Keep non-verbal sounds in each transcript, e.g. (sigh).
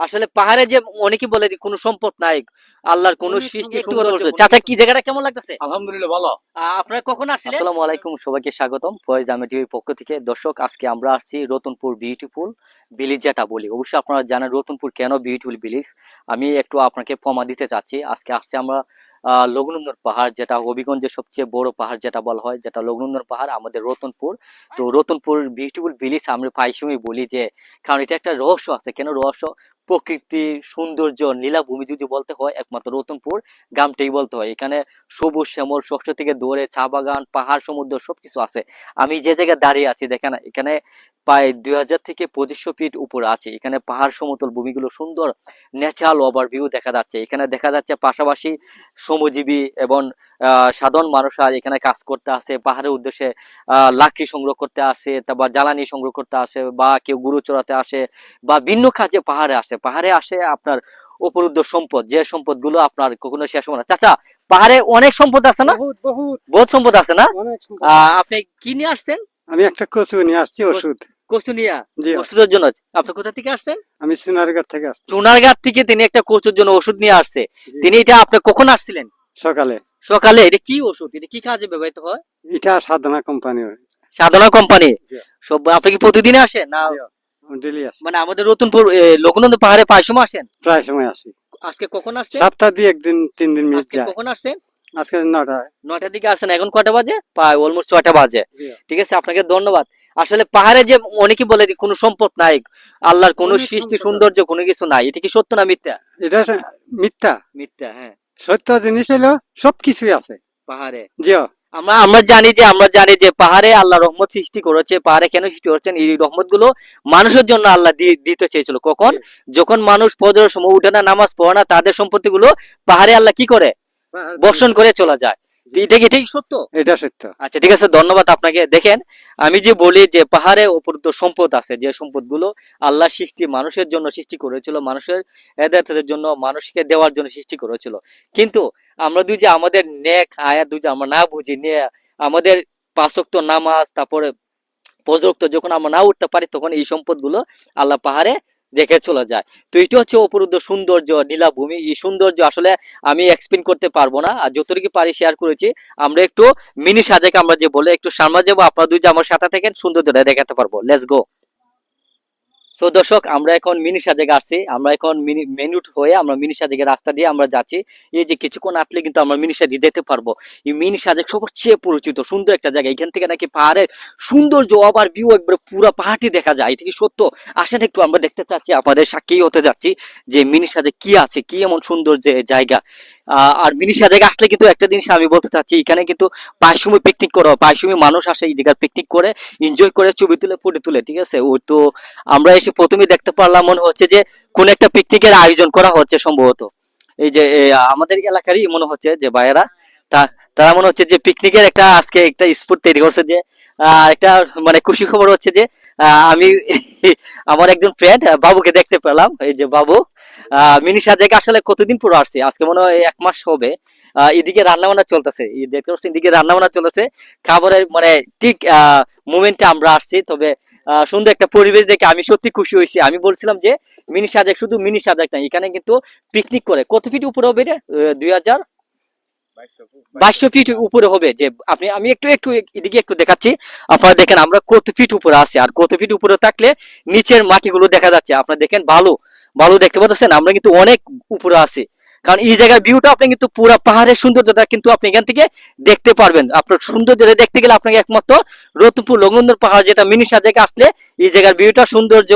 আসলে পাহাড়ে যে অনেকে বলে যে কোনো সম্পদ নাই আল্লাহর কোনো সৃষ্টি চাচা কি জায়গাটা কেমন লাগতেছে? আলহামদুলিল্লাহ ভালো। আপনারা কখন আসছিলেন? আসসালামু আলাইকুম সবাইকে স্বাগতম। ফয়েজ আমি টিভির পক্ষ থেকে। দর্শক আজকে আমরা আসছি রতনপুর বিউটিফুল ভিলেজ যেটা বলি। অবশ্যই আপনারা জানেন রতনপুর কেন বিউটিফুল ভিলেজ। আমি একটু আপনাকে প্রমা দিতে চাচ্ছি। আজকে আসছে আমরা আহ, লঘুনন্দন পাহাড় যেটা হবিগঞ্জের সবচেয়ে বড় পাহাড় যেটা বলা হয় যেটা লঘুনন্দন পাহাড় আমাদের রতনপুর। তো রতনপুর বিউটিফুল ভিলেজ আমরা প্রায় সময় বলি যে কারণ এটা একটা রহস্য আছে। কেন রহস্য? প্রকৃতি সৌন্দর্য নীলাভূমি যদি বলতে হয়, একমাত্র রতনপুর গ্রামটাই বলতে হয়। এখানে সবুজ শ্যামল শস্য থেকে দৌড়ে চা বাগান, পাহাড়, সমুদ্র সবকিছু আছে। আমি যে জায়গায় দাঁড়িয়ে আছি, দেখেন, এখানে প্রায় দুই হাজার থেকে পঁচিশশো ফিট উপরে আছে। এখানে পাহাড়, সমতল ভূমিগুলো সুন্দর ন্যাচারাল ওভারভিউ দেখা যাচ্ছে। এখানে দেখা যাচ্ছে পাশাপাশি শ্রমজীবী এবং আহ, সাধারণ মানুষরা এখানে কাজ করতে আসে পাহাড়ের উদ্দেশ্যে লাকড়ি সংগ্রহ করতে আসে তারপর জ্বালানি সংগ্রহ করতে আসে বা কেউ গুরু চড়াতে আসে বা ভিন্ন কাজে পাহাড়ে আসে। পাহাড়ে আসে আপনার উপরুদ্ধ সম্পদ যে সম্পদগুলো আপনার কখনো শেষ হবে না। চাচা পাহাড়ে অনেক সম্পদ আছে না? বহুত সম্পদ আছে না? আপনি কি নিয়ে আসছেন? আমি একটা কচু নিয়ে আসছি ওষুধ। কচু নিয়ে ওষুধের জন্য। আপনি কোথা থেকে আসছেন? আমি সোনারঘাট থেকে আসছি। চুনারঘাট থেকে তিনি একটা কচুর জন্য ওষুধ নিয়ে আসছে। তিনি এটা আপনি কখন আসছিলেন? সকালে। সকালে এটা কি ওষুধ? এটা কি কাজে ব্যবহৃত হয়? এটা সাধনা কোম্পানি সাধনা কোম্পানি? সব আপনি কি প্রতিদিন আসেন? না? ডেলি মানে আমাদের রতনপুর লোকনন্দ পাহাড়ে পাঁচ সময় আসেন? প্রায় সময় আসি। আজকে কখন আসছেন? সপ্তাহ দিয়ে একদিন তিন দিন মিস যায়। কখন আসছেন? আজকে নটা নয়টার দিকে আসছেন। এখন কটা বাজে? প্রায় অলমোস্ট ছয়টা বাজে। ঠিক আছে আপনাকে ধন্যবাদ। আসলে পাহাড়ে যে অনেকে বলে যে কোনো সম্পদ নাই আল্লাহর কোনো সৃষ্টি সৌন্দর্য কোনো কিছু নাই। এটা কি সত্য না মিথ্যা? এটা মিথ্যা। মিথ্যা হ্যাঁ। সত্য জিনিস হলো সবকিছুই আছে। পাহাড়ে। জি আমরা আমরা জানি যে আমরা জানি যে পাহাড়ে আল্লাহ রহমত সৃষ্টি করেছে পাহাড়ে কেন সৃষ্টি করেছেন? এই রহমতগুলো মানুষের জন্য আল্লাহ দিয়ে দিতে চেয়েছিল। কখন? যখন মানুষ ফজরের সময় উঠে না নামাজ পড়ে না তাদের সম্পত্তি গুলো পাহাড়ে আল্লাহ কি করে? বর্ষণ করে চলে যায়। এটা কি এটাই সত্য। এটা সত্য। আচ্ছা ঠিক আছে ধন্যবাদ আপনাকে। দেখেন আমি যে বলি যে পাহাড়ে উপরত সম্পদ আছে যে সম্পদগুলো আল্লাহ সৃষ্টি মানুষের জন্য সৃষ্টি করেছিল মানুষের হেদায়তের জন্য মানুষকে দেওয়ার জন্য সৃষ্টি করেছিল। কিন্তু আমরা দুই যে আমাদের নেক আয়া দুই যে আমরা না বুঝি নিয়ে আমাদের পাঁচক্ত নামাজ তারপরে পর্যক্ত যখন আমরা না উঠতে পারি তখন এই সম্পদগুলো আল্লাহ পাহাড়ে রেখে চলে যায়। তো এটা হচ্ছে অপরুদ্ধ সৌন্দর্য, নীলাভূমি। এই সৌন্দর্য আসলে আমি এক্সপ্লেন করতে পারব না। আর যতটুকু পারি শেয়ার করেছি, আমরা একটু মিনি সাজেকে আমরা যে বলে একটু সামনে যাব। আপনারা দুই যে আমার সাথে থাকেন, সৌন্দর্যটা দেখাতে পারব। লেটস গো সো দর্শক, আমরা এখন মিনি সাজেকে আসছি। আমরা এখন মিনি মেন রুট হয়ে আমরা মিনি সাজেকের রাস্তা দিয়ে আমরা যাচ্ছি। এই যে কিছুক্ষণ আসলে কিন্তু আমরা মিনি সাজে যেতে পারব। এই মিনি সাজেক সবচেয়ে পরিচিত, সুন্দর একটা জায়গা। এখান থেকে নাকি পাহাড়ের সৌন্দর্য আবার ভিউ একবারে পুরো পাহাড়টি দেখা যায়। এটা কি সত্য। আসেন একটু, আমরা দেখতে চাচ্ছি, আপনাদের সাক্ষী হতে যাচ্ছি যে মিনি সাজে কি আছে, কি এমন সুন্দর যে জায়গা। আর মিনি সাজেকে আসলে কিন্তু একটা জিনিস আমি বলতে চাচ্ছি, এখানে কিন্তু সময় পিকনিক করা সময় মানুষ আসে এই জায়গায় পিকনিক করে এনজয় করে ছবি তুলে, ফটো তুলে, ঠিক আছে? ও তো আমরা এসে প্রথমে দেখতে পারলাম মনে হচ্ছে যে কোন একটা পিকনিকের আয়োজন করা হচ্ছে সম্ভবত। এই যে আমাদের এলাকারই মনে হচ্ছে যে ভাইয়েরা তারা মনে হচ্ছে যে পিকনিকের একটা আজকে একটা স্পট তৈরি করছে যে একটা মানে খুশি খবর হচ্ছে যে আমি (laughs) আমার একজন ফ্রেন্ড বাবুকে দেখতে পেলাম, এই যে বাবু। মিনি সাজেকে আসলে কতদিন পর আসছে? আজকে মনে হয় এক মাস হবে। এদিকে রান্না বান্না চলতেছে দেখতে পাচ্ছি এদিকে রান্না বান্না চলতেছে। খাবারের মানে ঠিক মুভমেন্টে আমরা আসছি। তবে সুন্দর একটা পরিবেশ দেখে আমি সত্যি খুশি হয়েছি। আমি বলছিলাম যে, মিনি সাজেক শুধু মিনি সাজেক না, এখানে কিন্তু পিকনিক করে। কত ফিট উপরে হবে রে দুই হাজার বাইশশো ফিট উপরে হবে। যে, আপনি, আমি একটু একটু, এদিকে একটু দেখাচ্ছি। আপনারা দেখেন, আমরা কত ফিট উপরে আছি। আর কত ফিট উপরে থাকলে নিচের মাটিগুলো দেখা যাচ্ছে। আপনারা দেখেন ভালো ভালো দেখতে পাচ্ছেন আমরা কিন্তু অনেক উপরে আছি। কারণ এই জায়গার ভিউটা আপনি কিন্তু পুরো পাহাড়ের সৌন্দর্যটা কিন্তু আপনি এখান থেকে দেখতে পারবেন। আপনার সৌন্দর্যটা দেখতে গেলে আপনাকে একমাত্র রতনপুর লগ্নন্দর পাহাড় যেটা মিনি সাজেকে আসলে এই জায়গার ভিউটা সৌন্দর্য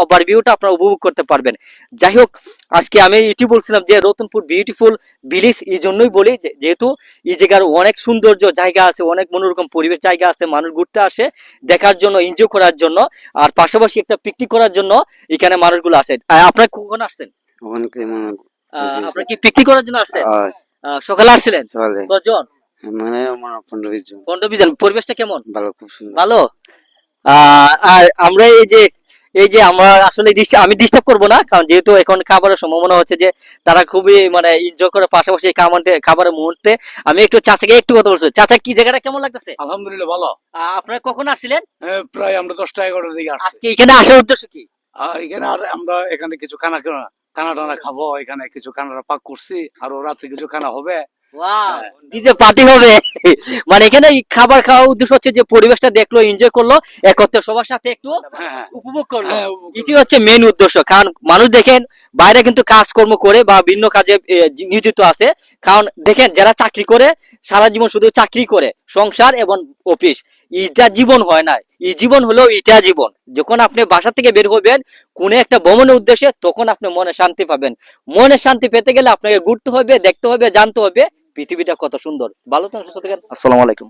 ওভার ভিউটা আপনারা উপভোগ করতে পারবেন। যাই হোক, আজকে আমি এটি বলছিলাম যে রতনপুর বিউটিফুল ভিলেজ এই জন্যই বলি যেহেতু এই জায়গার অনেক সৌন্দর্য জায়গা আছে, অনেক মনোরকম পরিবেশ জায়গা আছে, মানুষ ঘুরতে আসে, দেখার জন্য এনজয় করার জন্য, আর পাশাপাশি একটা পিকনিক করার জন্য এখানে মানুষগুলো আসে। আপনারা কখন আসছেন? আপনারা কি পিকনিক করার জন্য আসছেন? সকালে আসছিলেন? কজন? মানে আমার পনেরো বিশ জন। পনেরো বিশ জন। পরিবেশটা কেমন? ভালো খুব সুন্দর। ভালো? আর আমরা এই যে এই যে আমরা আসলে আমি ডিস্টার্ব করব না কারণ যেহেতু এখন খাবারের সম্ভাবনা হচ্ছে যে তারা খুবই মানে এনজয় করে পাশাপাশি খাবারে খাবারের মুহূর্তে। আমি একটু চাচাকে একটু কথা বলছি। চাচা কি জায়গাটা কেমন লাগতেছে? আলহামদুলিল্লাহ ভালো। আপনারা কখন আসছিলেন? প্রায় আমরা দশটা এগারোটার দিকে আসছি। আজকে এখানে আসার উদ্দেশ্য কি? এখানে আর আমরা এখানে কিছু খানা খানা খানা টানা খাব এখানে কিছু খানা পাক করছি আর রাত্রে কিছু খানা হবে। ডিজে পার্টি হবে। মানে এখানে খাবার খাওয়ার উদ্দেশ্য হচ্ছে যে পরিবেশটা দেখল এনজয় করল একত্রে সবার সাথে একটু হ্যাঁ উপভোগ করল। হ্যাঁ, এটি হচ্ছে মেন উদ্দেশ্য। কারণ মানুষ দেখেন বাইরে কিন্তু কাজকর্ম করে বা ভিন্ন কাজে নিয়োজিত আছে। কারণ দেখেন, যারা চাকরি করে, সারা জীবন শুধু চাকরি করে, সংসার এবং অফিস। এটা জীবন হয় না। এই জীবন হলো এটা জীবন। যখন আপনি বাসা থেকে বের হবেন, কোন একটা ভ্রমণের উদ্দেশ্যে, তখন আপনি মনে শান্তি পাবেন। মনে শান্তি পেতে গেলে আপনাকে ঘুরতে হবে, দেখতে হবে, জানতে হবে, পৃথিবীটা কত সুন্দর। ভালো থাকেন, সুস্থ থাকেন। আসসালামু আলাইকুম।